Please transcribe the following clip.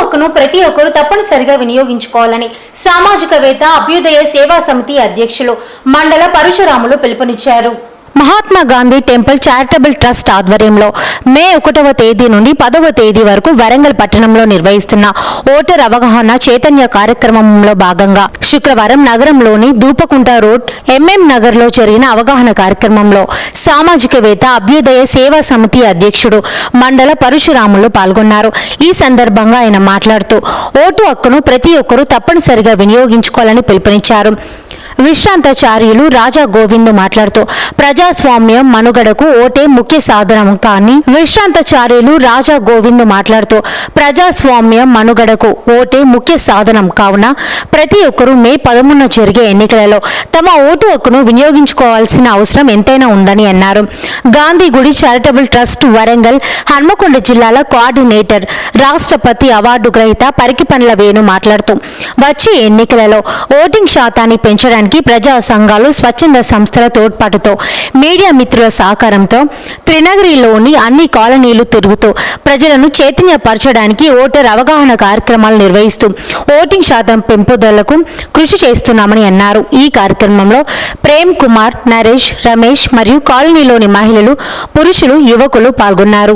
హక్కును ప్రతి ఒక్కరూ తప్పనిసరిగా వినియోగించుకోవాలని సామాజికవేత్త అభ్యుదయ సేవా సమితి అధ్యక్షులు మండల పరశురాములు పిలుపునిచ్చారు. Mahatma Gandhi temple charitable trust ఆధ్వర్యంలో మే ఒకటవ తేదీ నుండి పదవ తేదీ వరకు వరంగల్ పట్టణంలో నిర్వహిస్తున్న ఓటర్ అవగాహన చైతన్య కార్యక్రమంలో భాగంగా శుక్రవారం నగరంలోని దూపకుంట రోడ్ ఎంఎం నగర్లో జరిగిన అవగాహన కార్యక్రమంలో సామాజికవేత్త అభ్యుదయ సేవా సమితి అధ్యక్షుడు మండల పరశురాములు పాల్గొన్నారు. ఈ సందర్భంగా ఆయన మాట్లాడుతూ ఓటు హక్కును ప్రతి ఒక్కరూ తప్పనిసరిగా వినియోగించుకోవాలని పిలుపునిచ్చారు. విశ్రాంతాచార్యులు రాజా గోవింద్ మాట్లాడుతూ ప్రజాస్వామ్యం మనుగడకు ఓటే ముఖ్య సాధనం. కానీ విశ్రాంతాచార్యులు రాజా గోవింద్ మాట్లాడుతూ ప్రజాస్వామ్యం మనుగడకు ఓటే ముఖ్య సాధనం. కావున ప్రతి ఒక్కరూ మే పదమూడున జరిగే ఎన్నికలలో తమ ఓటు హక్కును వినియోగించుకోవాల్సిన అవసరం ఎంతైనా ఉందని అన్నారు. గాంధీ గుడి చారిటబుల్ ట్రస్ట్ వరంగల్ హన్మకొండ జిల్లాల కోఆర్డినేటర్ రాష్ట్రపతి అవార్డు గ్రహీత పరికిపండ్ల వేణు మాట్లాడుతూ వచ్చే ఎన్నికలలో ఓటింగ్ శాతాన్ని పెంచడానికి ప్రజా సంఘాలు స్వచ్ఛంద సంస్థల తోడ్పాటుతో మీడియా మిత్రుల సహకారంతో త్రినగరిలోని అన్ని కాలనీలు తిరుగుతూ ప్రజలను చైతన్యపరచడానికి ఓటర్ అవగాహన కార్యక్రమాలు నిర్వహిస్తూ ఓటింగ్ శాతం పెంపుదలకు కృషి చేస్తున్నామని అన్నారు. ఈ కార్యక్రమంలో ప్రేమ్ కుమార్ నరేష్ రమేష్ మరియు కాలనీలోని మహిళలు పురుషులు యువకులు పాల్గొన్నారు.